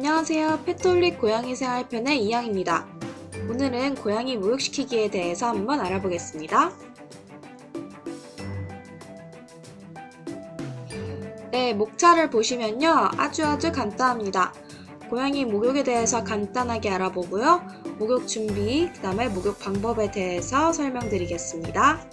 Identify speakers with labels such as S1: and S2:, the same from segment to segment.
S1: 안녕하세요. 페톨릭 고양이 생활편의 이양입니다. 오늘은 고양이 목욕시키기에 대해서 한번 알아보겠습니다. 네, 목차를 보시면요. 아주 아주 간단합니다. 고양이 목욕에 대해서 간단하게 알아보고요. 목욕 준비, 그 다음에 목욕 방법에 대해서 설명드리겠습니다.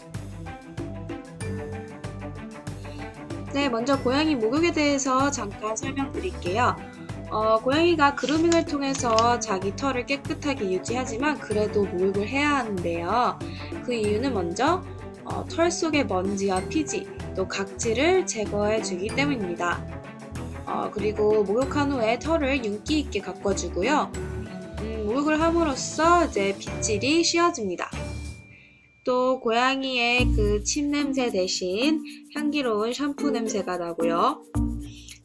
S1: 네, 먼저 고양이 목욕에 대해서 잠깐 설명드릴게요. 어, 고양이가 그루밍을 통해서 자기 털을 깨끗하게 유지하지만 그래도 목욕을 해야 하는데요. 그 이유는 먼저 어, 털 속의 먼지와 피지, 또 각질을 제거해 주기 때문입니다. 어, 그리고 목욕한 후에 털을 윤기 있게 가꿔주고요. 음, 목욕을 함으로써 이제 빗질이 쉬워집니다. 또 고양이의 그 침 냄새 대신 향기로운 샴푸 냄새가 나고요.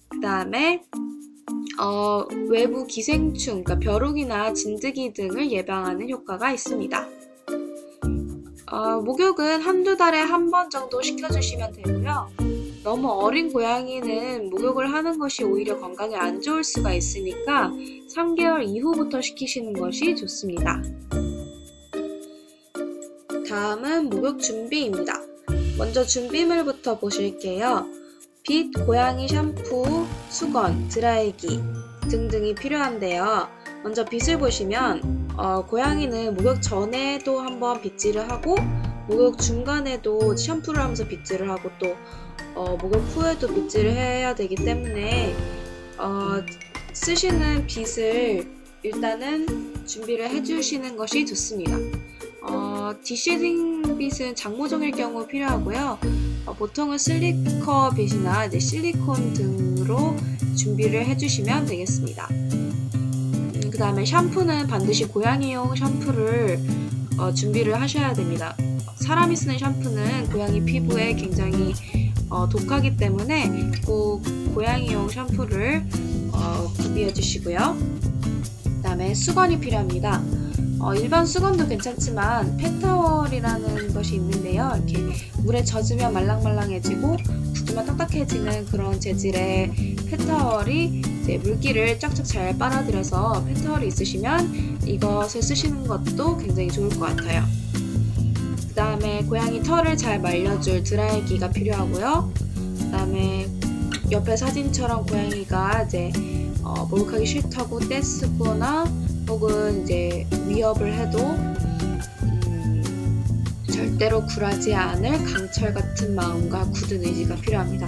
S1: 그 다음에 어, 외부 기생충, 그러니까 벼룩이나 진드기 등을 예방하는 효과가 있습니다. 어, 목욕은 한두 달에 한 번 정도 시켜주시면 되고요. 너무 어린 고양이는 목욕을 하는 것이 오히려 건강에 안 좋을 수가 있으니까 3개월 이후부터 시키시는 것이 좋습니다. 다음은 목욕 준비입니다. 먼저 준비물부터 보실게요. 빗, 고양이 샴푸, 수건, 드라이기 등등이 필요한데요. 먼저 빗을 보시면 어, 고양이는 목욕 전에도 한번 빗질을 하고 목욕 중간에도 샴푸를 하면서 빗질을 하고 또 어, 목욕 후에도 빗질을 해야 되기 때문에 어, 쓰시는 빗을 일단은 준비를 해주시는 것이 좋습니다. 어, 디쉐딩 빗은 장모종일 경우 필요하고요. 어, 보통은 실리커 빗이나 실리콘 등으로 준비를 해주시면 되겠습니다. 음, 그 다음에 샴푸는 반드시 고양이용 샴푸를 어, 준비를 하셔야 됩니다. 사람이 쓰는 샴푸는 고양이 피부에 굉장히 어, 독하기 때문에 꼭 고양이용 샴푸를 어, 구비해 주시고요. 그 다음에 수건이 필요합니다. 어, 일반 수건도 괜찮지만 펜타월이라는 것이 있는데요. 이렇게 물에 젖으면 말랑말랑해지고 굳으면 딱딱해지는 그런 재질의 펜타월이 이제 물기를 쫙쫙 잘 빨아들여서 펜타월이 있으시면 이것을 쓰시는 것도 굉장히 좋을 것 같아요. 그 다음에 고양이 털을 잘 말려줄 드라이기가 필요하고요. 그 다음에 옆에 사진처럼 고양이가 이제 어, 목욕하기 싫다고 떼쓰거나 혹은 이제 위협을 해도 음, 절대로 굴하지 않을 강철 같은 마음과 굳은 의지가 필요합니다.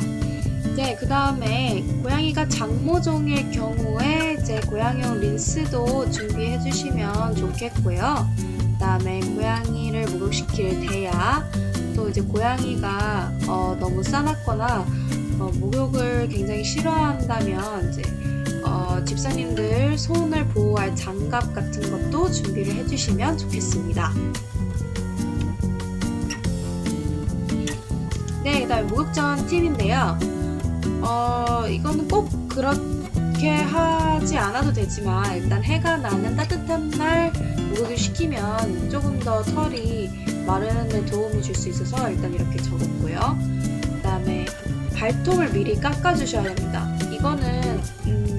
S1: 네, 그 다음에 고양이가 장모종일 경우에 이제 고양이용 린스도 준비해 주시면 좋겠고요. 그 다음에 고양이를 목욕시킬 대야, 또 이제 고양이가 어, 너무 싸납거나 어, 목욕을 굉장히 싫어한다면 이제 어, 집사님들 손을 보호할 장갑 같은 것도 준비를 해주시면 좋겠습니다. 네, 그 다음에 목욕 전 팁인데요. 어, 이거는 꼭 그렇게 하지 않아도 되지만 일단 해가 나는 따뜻한 날 목욕을 시키면 조금 더 털이 마르는 데 도움이 줄 수 있어서 일단 이렇게 적었고요. 그 다음에 발톱을 미리 깎아주셔야 됩니다. 이거는 음,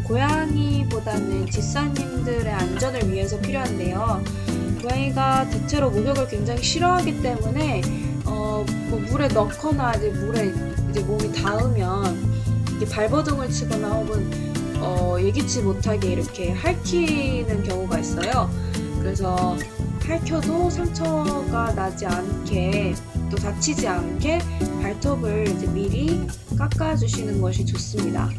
S1: 고양이보다는 집사님들의 안전을 위해서 필요한데요. 고양이가 대체로 목욕을 굉장히 싫어하기 때문에 어, 뭐 물에 넣거나 이제 물에 이제 몸이 닿으면 이렇게 발버둥을 치거나 혹은 어, 예기치 못하게 이렇게 핥히는 경우가 있어요. 그래서 핥혀도 상처가 나지 않게 또 다치지 않게 발톱을 미리 깎아주시는 것이 좋습니다.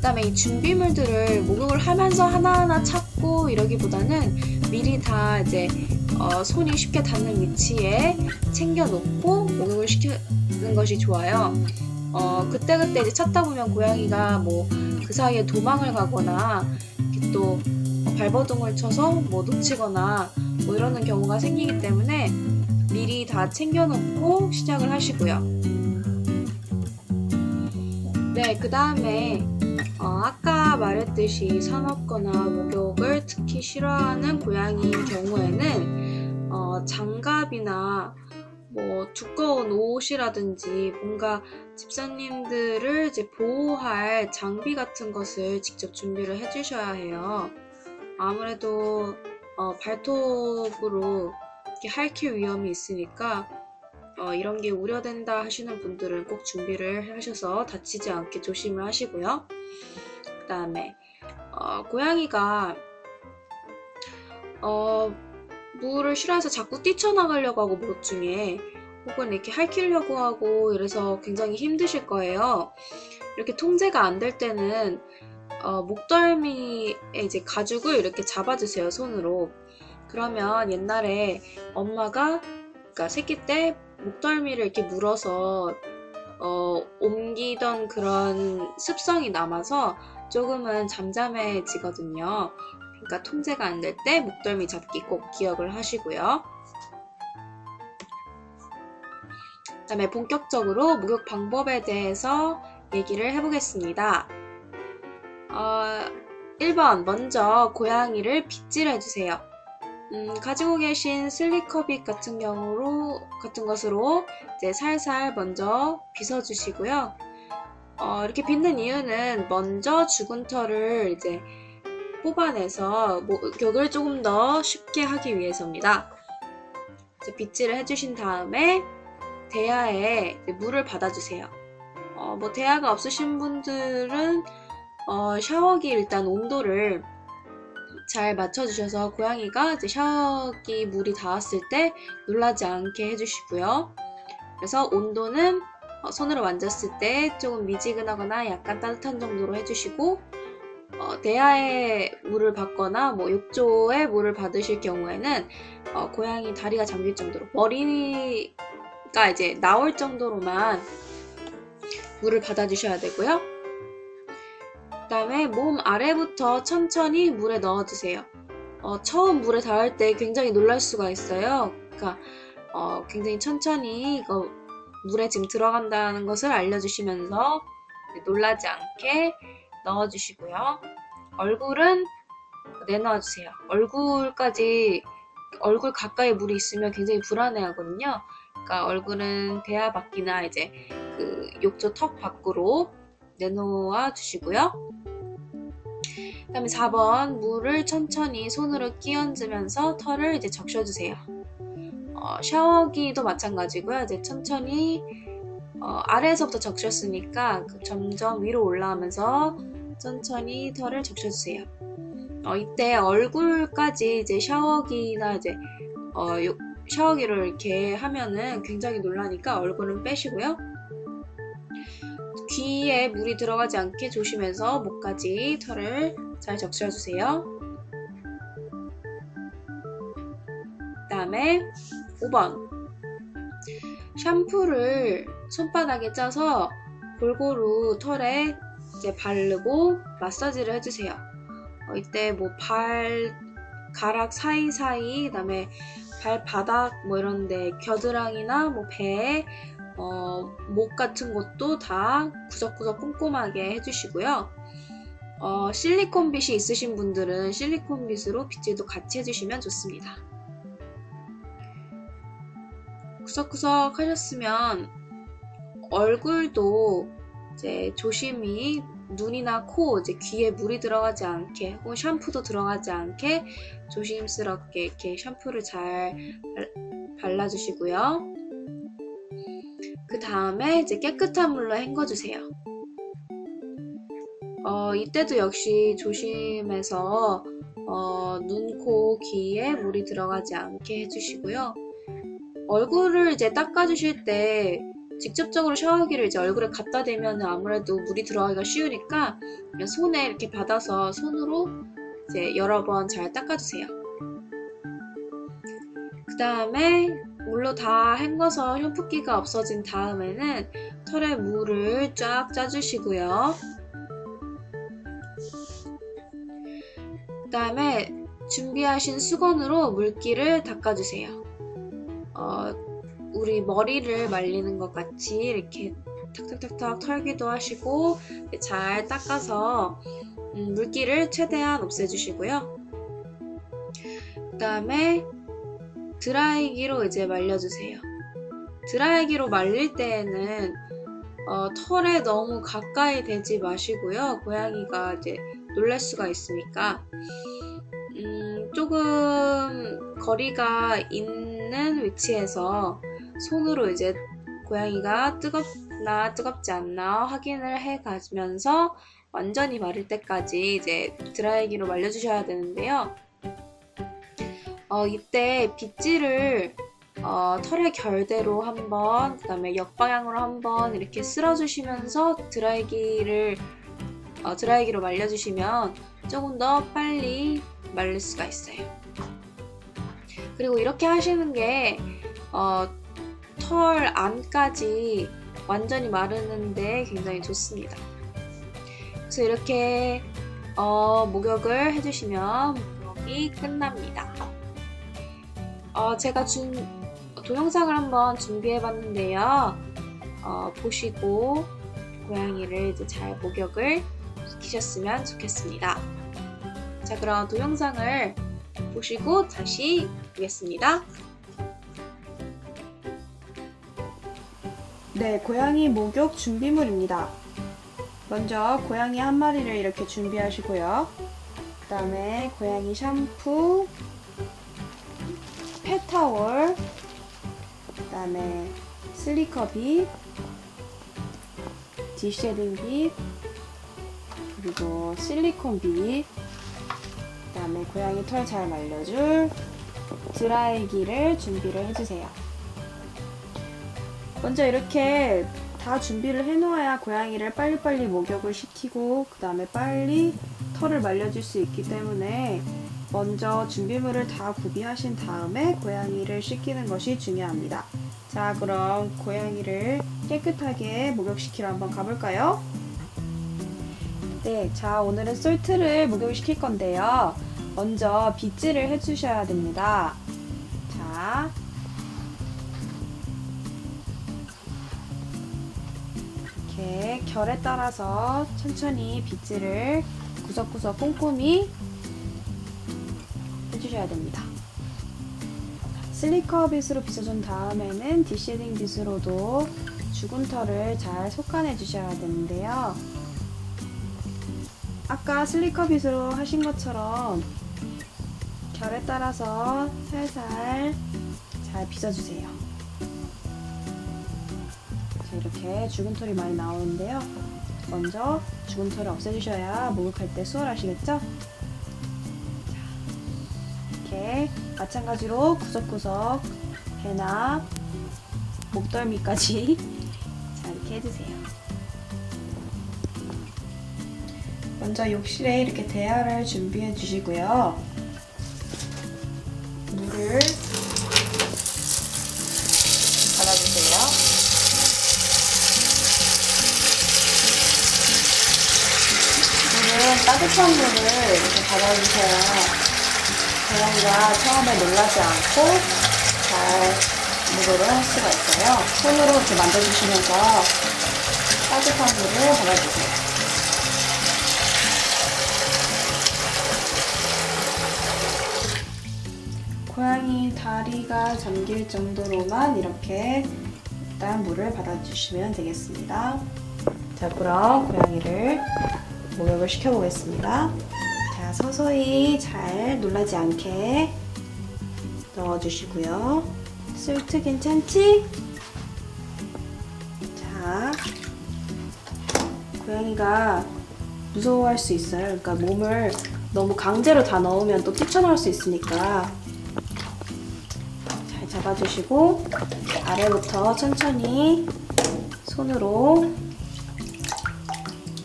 S1: 그다음에 이 준비물들을 목욕을 하면서 하나하나 찾고 이러기보다는 미리 다 이제 어, 손이 쉽게 닿는 위치에 챙겨놓고 목욕을 시키는 것이 좋아요. 어, 그때그때 이제 찾다 보면 고양이가 뭐 그 사이에 도망을 가거나 이렇게 또 발버둥을 쳐서 뭐 놓치거나 뭐 이러는 경우가 생기기 때문에 미리 다 챙겨놓고 시작을 하시고요. 네, 그 다음에 어, 아까 말했듯이 사납거나 목욕을 특히 싫어하는 고양이인 경우에는 어, 장갑이나 뭐 두꺼운 옷이라든지 뭔가 집사님들을 이제 보호할 장비 같은 것을 직접 준비를 해주셔야 해요. 아무래도 어, 발톱으로 이렇게 핥힐 위험이 있으니까 어, 이런 게 우려된다 하시는 분들은 꼭 준비를 하셔서 다치지 않게 조심을 하시고요. 그 다음에 어, 고양이가 어, 물을 싫어해서 자꾸 뛰쳐나가려고 하고 무엇 중에 혹은 이렇게 핥히려고 하고 이래서 굉장히 힘드실 거예요. 이렇게 통제가 안 될 때는 어, 목덜미에 이제 가죽을 이렇게 잡아주세요 손으로. 그러면 옛날에 엄마가 그러니까 새끼 때 목덜미를 이렇게 물어서 어, 옮기던 그런 습성이 남아서 조금은 잠잠해지거든요. 그러니까 통제가 안 될 때 목덜미 잡기 꼭 기억을 하시고요. 그 다음에 본격적으로 목욕 방법에 대해서 얘기를 해보겠습니다. 어, 1번 먼저 고양이를 빗질해주세요. 음, 가지고 계신 슬리커빗 같은 경우로 같은 것으로 이제 살살 먼저 빗어주시고요. 어, 이렇게 빗는 이유는 먼저 죽은 털을 이제 뽑아내서 목욕을 조금 더 쉽게 하기 위해서입니다. 이제 빗질을 해주신 다음에 대야에 물을 받아주세요. 어, 뭐 대야가 없으신 분들은 어, 샤워기 일단 온도를 잘 맞춰주셔서 고양이가 이제 샤워기 물이 닿았을 때 놀라지 않게 해주시고요. 그래서 온도는 어, 손으로 만졌을 때 조금 미지근하거나 약간 따뜻한 정도로 해주시고 어, 대야에 물을 받거나 뭐 욕조에 물을 받으실 경우에는 어, 고양이 다리가 잠길 정도로 머리가 이제 나올 정도로만 물을 받아주셔야 되고요. 그 다음에 몸 아래부터 천천히 물에 넣어주세요. 어, 처음 물에 닿을 때 굉장히 놀랄 수가 있어요. 그러니까 어, 굉장히 천천히 이거 물에 지금 들어간다는 것을 알려주시면서 놀라지 않게 넣어주시고요. 얼굴은 내놔주세요. 얼굴까지 얼굴 가까이 물이 있으면 굉장히 불안해하거든요. 그러니까 얼굴은 대야 밖이나 이제 그 욕조 턱 밖으로 내놓아 주시고요. 그 다음에 4번 물을 천천히 손으로 끼얹으면서 털을 이제 적셔주세요. 어, 샤워기도 마찬가지고요. 이제 천천히 어, 아래에서부터 적셨으니까 그 점점 위로 올라오면서 천천히 털을 적셔주세요. 어, 이때 얼굴까지 이제 샤워기나 이제 어, 요, 샤워기를 이렇게 하면은 굉장히 놀라니까 얼굴은 빼시고요. 귀에 물이 들어가지 않게 조심해서 목까지 털을 잘 적셔주세요. 그 다음에 5번 샴푸를 손바닥에 짜서 골고루 털에 이제 바르고 마사지를 해주세요. 어, 이때 뭐 발 가락 사이사이 그 다음에 발바닥 뭐 이런데 겨드랑이나 뭐 배, 어, 목 같은 것도 다 구석구석 꼼꼼하게 해주시고요. 어, 실리콘 빗이 있으신 분들은 실리콘 빗으로 빗질도 같이 해주시면 좋습니다. 구석구석 하셨으면 얼굴도 이제 조심히 눈이나 코, 이제 귀에 물이 들어가지 않게, 혹은 샴푸도 들어가지 않게 조심스럽게 이렇게 샴푸를 잘 발라주시고요. 그 다음에 이제 깨끗한 물로 헹궈주세요. 어, 이때도 역시 조심해서 어, 눈, 코, 귀에 물이 들어가지 않게 해주시고요. 얼굴을 이제 닦아주실 때 직접적으로 샤워기를 이제 얼굴에 갖다 대면 아무래도 물이 들어가기가 쉬우니까 손에 이렇게 받아서 손으로 이제 여러 번 잘 닦아주세요. 그 다음에 물로 다 헹궈서 샴푸기가 없어진 다음에는 털에 물을 쫙 짜주시고요. 그 다음에 준비하신 수건으로 물기를 닦아주세요. 어, 우리 머리를 말리는 것 같이 이렇게 탁탁탁탁 털기도 하시고 잘 닦아서 음, 물기를 최대한 없애주시고요. 그 다음에 드라이기로 이제 말려주세요. 드라이기로 말릴 때에는 어, 털에 너무 가까이 대지 마시고요. 고양이가 이제 놀랄 수가 있으니까 음, 조금 거리가 있는 위치에서 손으로 이제 고양이가 뜨겁나 뜨겁지 않나 확인을 해 가면서 완전히 마를 때까지 이제 드라이기로 말려주셔야 되는데요. 어, 이때 빗질을 어, 털의 결대로 한번, 그 다음에 역방향으로 한번 이렇게 쓸어주시면서 드라이기를, 어, 드라이기로 말려주시면 조금 더 빨리 말릴 수가 있어요. 그리고 이렇게 하시는 게, 어, 털 안까지 완전히 마르는데 굉장히 좋습니다. 그래서 이렇게, 어, 목욕을 해주시면 목욕이 끝납니다. 어, 제가 준 동영상을 한번 준비해 봤는데요. 어, 보시고 고양이를 이제 잘 목욕을 시키셨으면 좋겠습니다. 자, 그럼 동영상을 보시고 다시 보겠습니다.
S2: 네, 고양이 목욕 준비물입니다. 먼저 고양이 한 마리를 이렇게 준비하시고요. 그 다음에 고양이 샴푸, 펫타월, 그 다음에 슬리커 빗, 디쉐딩 빗, 그리고 실리콘 빗, 그 다음에 고양이 털 잘 말려줄 드라이기를 준비를 해주세요. 먼저 이렇게 다 준비를 해놓아야 고양이를 빨리빨리 목욕을 시키고 그 다음에 빨리 털을 말려줄 수 있기 때문에 먼저 준비물을 다 구비하신 다음에 고양이를 씻기는 것이 중요합니다. 자 그럼 고양이를 깨끗하게 목욕시키러 한번 가볼까요? 네, 자 오늘은 솔트를 목욕시킬 건데요. 먼저 빗질을 해주셔야 됩니다. 자, 이렇게 결에 따라서 천천히 빗질을 구석구석 꼼꼼히 해주셔야 됩니다. 슬리커 빗으로 빗어준 다음에는 디쉐딩 빗으로도 죽은 털을 잘 속아내 주셔야 되는데요. 아까 슬리커 빗으로 하신 것처럼 결에 따라서 살살 잘 빗어주세요. 자, 이렇게 죽은 털이 많이 나오는데요. 먼저 죽은 털을 없애주셔야 목욕할 때 수월하시겠죠? 마찬가지로 구석구석 배나 목덜미까지 자 이렇게 해주세요. 먼저 욕실에 이렇게 대야를 준비해 주시고요. 물을 받아주세요. 물은 따뜻한 물을 이렇게 받아주셔야 고양이가 처음에 놀라지 않고 잘 목욕을 할 수가 있어요. 손으로 이렇게 만져주시면서 따뜻한 물을 받아주세요. 고양이 다리가 잠길 정도로만 이렇게 일단 물을 받아주시면 되겠습니다. 자, 그럼 고양이를 목욕을 시켜보겠습니다. 자, 서서히 잘 놀라지 않게 넣어주시고요. 솔트 괜찮지? 자, 고양이가 무서워할 수 있어요. 그러니까 몸을 너무 강제로 다 넣으면 또 뛰쳐나올 수 있으니까 잘 잡아주시고 아래부터 천천히 손으로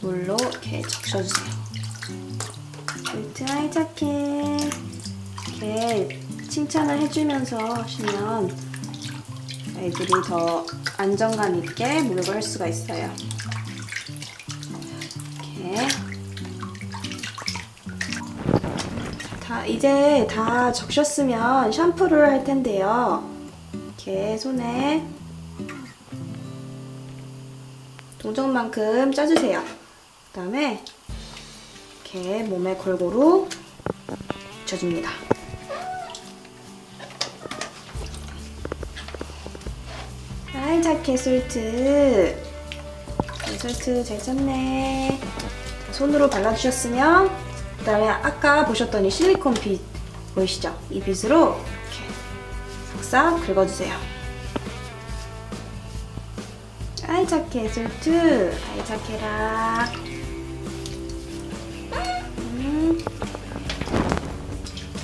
S2: 물로 이렇게 적셔주세요. 착해. 이렇게 칭찬을 해주면서 하시면 아이들이 더 안정감 있게 목욕을 할 수가 있어요. 이렇게 다 이제 다 적셨으면 샴푸를 할 텐데요. 이렇게 손에 동전만큼 짜주세요. 그 다음에 이렇게 몸에 골고루 아이 착해 솔트. 네, 솔트 잘 쳤네. 손으로 발라주셨으면 그 다음에 아까 보셨던 이 실리콘 빗 보이시죠? 이 빗으로 이렇게 싹싹 긁어주세요. 착해 솔트 착해라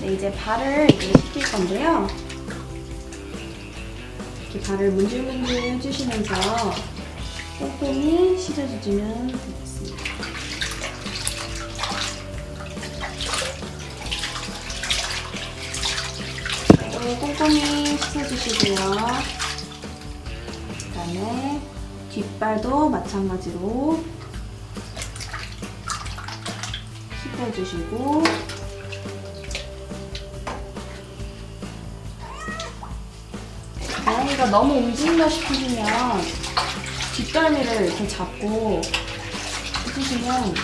S2: 네, 이제 발을 이제 씻길 건데요 이렇게 발을 문질문질 해주시면서 꼼꼼히 씻어주시면 되겠습니다. 네, 꼼꼼히 씻어주시고요. 그 다음에 뒷발도 마찬가지로 씻어주시고 고양이가 너무 움직인다 싶으시면 뒷덜미를 이렇게 잡고 해주시면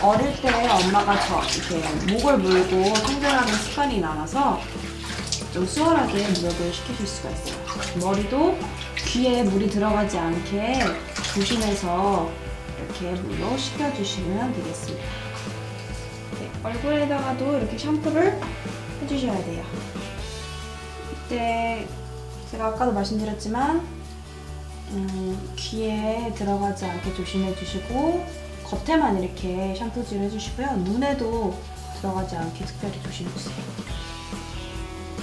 S2: 어릴 때 엄마가 저 이렇게 목을 물고 성장하는 습관이 많아서 좀 수월하게 무역을 시키실 수가 있어요. 머리도 귀에 물이 들어가지 않게 조심해서 이렇게 물로 씻겨주시면 되겠습니다. 네, 얼굴에다가도 이렇게 샴푸를 해주셔야 돼요. 이때 제가 아까도 말씀드렸지만 음, 귀에 들어가지 않게 조심해 주시고 겉에만 이렇게 샴푸질 해주시고요 눈에도 들어가지 않게 특별히 조심해 주세요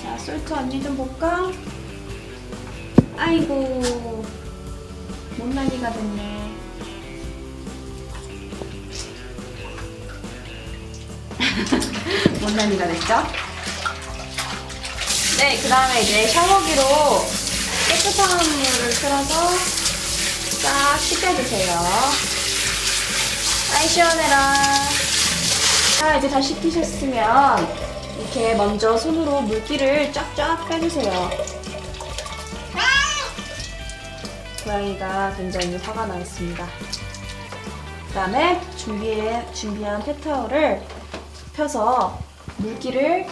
S2: 자 솔트 언니 좀 볼까? 아이고 못난이가 됐네 못난이가 됐죠? 네, 그 다음에 이제 샤워기로 깨끗한 물을 틀어서 싹 씻겨주세요. 아이, 시원해라. 자, 이제 다 씻기셨으면 이렇게 먼저 손으로 물기를 쫙쫙 빼주세요. 고양이가 굉장히 화가 나 있습니다. 그 다음에 준비해, 준비한 펫타올을 펴서 물기를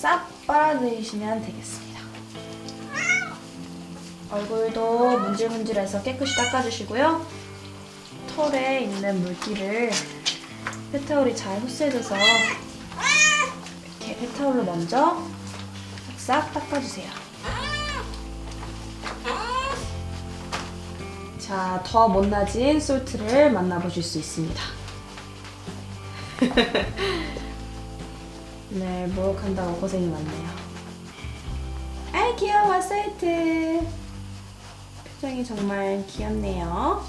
S2: 싹 빨아들이시면 되겠습니다. 얼굴도 문질문질해서 깨끗이 닦아주시고요. 털에 있는 물기를 페타올이 잘 흡수해줘서 이렇게 페타올로 먼저 싹 닦아주세요. 자, 더 못나진 솔트를 만나보실 수 있습니다. 네, 목욕한다고 고생이 많네요. 아이 귀여워 솔트. 표정이 정말 귀엽네요.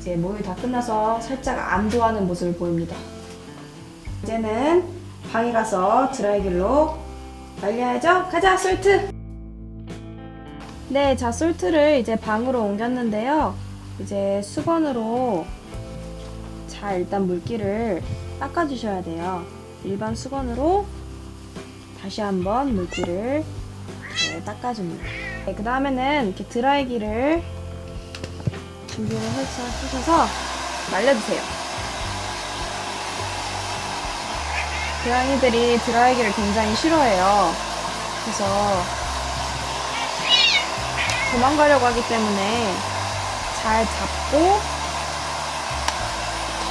S2: 이제 목욕이 다 끝나서 살짝 안도하는 모습을 보입니다. 이제는 방에 가서 드라이기로 말려야죠. 가자 솔트. 네, 자 솔트를 이제 방으로 옮겼는데요. 이제 수건으로 자 일단 물기를 닦아주셔야 돼요. 일반 수건으로 다시 한번 물기를 닦아줍니다. 네, 그 다음에는 이렇게 드라이기를 준비를 해서 하셔서 말려주세요. 고양이들이 드라이기를 굉장히 싫어해요. 그래서 도망가려고 하기 때문에 잘 잡고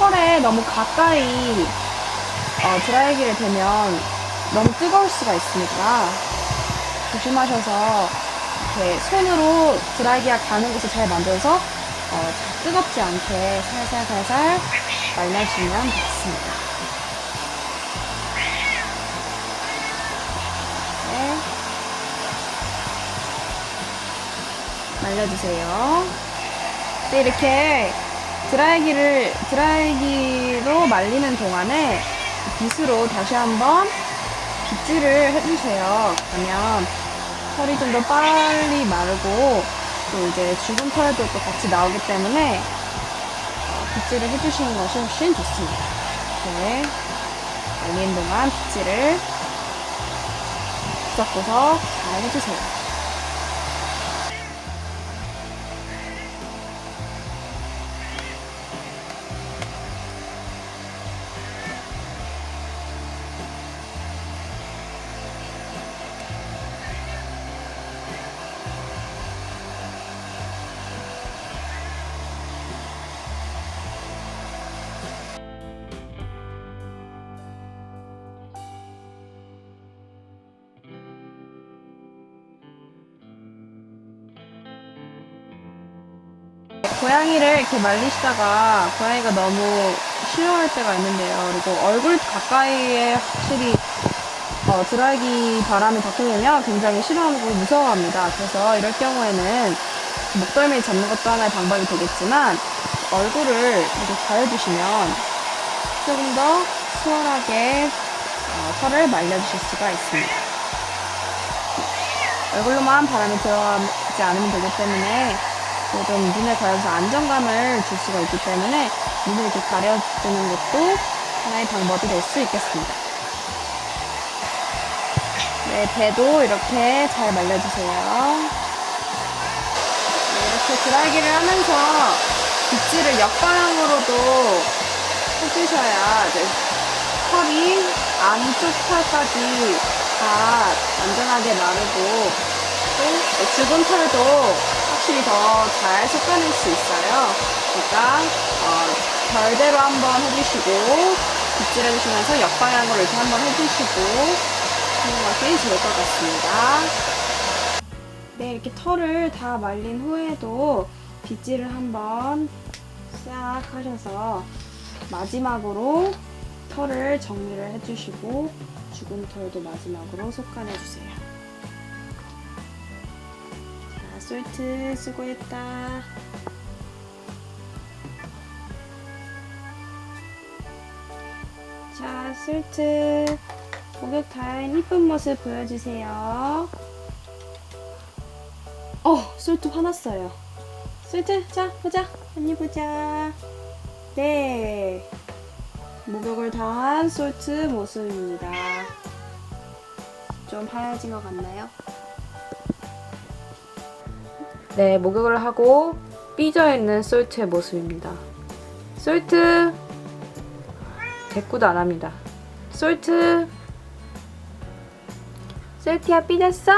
S2: 털에 너무 가까이 어, 드라이기를 대면 너무 뜨거울 수가 있으니까 조심하셔서 이렇게 손으로 드라이기가 가는 곳을 잘 만들어서 어, 뜨겁지 않게 살살살살 말려주면 되겠습니다. 네. 말려주세요. 네, 이렇게 드라이기를 드라이기로 말리는 동안에 빗으로 다시 한번 빗질을 해주세요. 그러면 털이 좀 더 빨리 마르고 또 이제 죽은 털도 또 같이 나오기 때문에 어, 빗질을 해주시는 것이 훨씬 좋습니다. 이렇게 말리는 동안 빗질을 구석구석 잘 해주세요. 이렇게 말리시다가 고양이가 너무 싫어할 때가 있는데요. 그리고 얼굴 가까이에 확실히 어, 드라이기 바람이 닿으면 굉장히 싫어하고 무서워합니다. 그래서 이럴 경우에는 목덜미 잡는 것도 하나의 방법이 되겠지만 얼굴을 이렇게 가려주시면 조금 더 수월하게 어, 털을 말려주실 수가 있습니다. 얼굴로만 바람이 들어가지 않으면 되기 때문에 좀 눈에 가려서 안정감을 줄 수가 있기 때문에 눈을 이렇게 가려주는 것도 하나의 방법이 될 수 있겠습니다. 네, 배도 이렇게 잘 말려주세요. 네, 이렇게 드라이기를 하면서 빗질을 역방향으로도 해주셔야 이제 털이 안쪽 털까지 다 완전하게 마르고 또 죽은 털도 확실히 더잘 솎아낼 수 있어요. 그러니까 어, 별대로 한번 해주시고 빗질 해주시면서 역방향으로 이렇게 한번 해주시고 하는 것이 좋을 것 같습니다. 네, 이렇게 털을 다 말린 후에도 빗질을 한번 싹 하셔서 마지막으로 털을 정리를 해주시고 죽은 털도 마지막으로 솎아내주세요. 자, 솔트 수고했다. 자, 솔트 목욕 다한 이쁜 모습 보여주세요. 어, 솔트 화났어요. 솔트, 자, 보자. 언니 보자. 네. 목욕을 다한 솔트 모습입니다. 좀 하얘진 것 같나요?
S1: 네, 목욕을 하고 삐져 있는 솔트의 모습입니다. 솔트 대꾸도 안 합니다. 솔트 솔트야 삐졌어?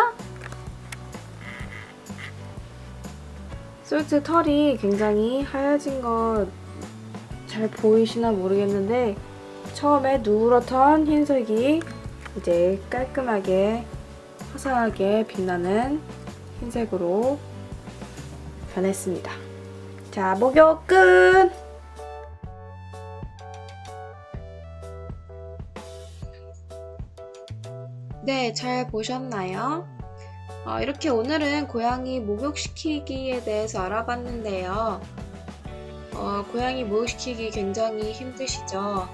S1: 솔트 털이 굉장히 하얘진 거잘 보이시나 모르겠는데 처음에 누렇던 흰색이 이제 깔끔하게 화사하게 빛나는 흰색으로 변했습니다. 자, 목욕 끝! 네, 잘 보셨나요? 어, 이렇게 오늘은 고양이 목욕시키기에 대해서 알아봤는데요. 어, 고양이 목욕시키기 굉장히 힘드시죠?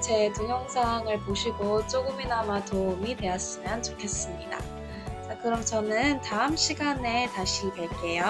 S1: 제 동영상을 보시고 조금이나마 도움이 되었으면 좋겠습니다. 자, 그럼 저는 다음 시간에 다시 뵐게요.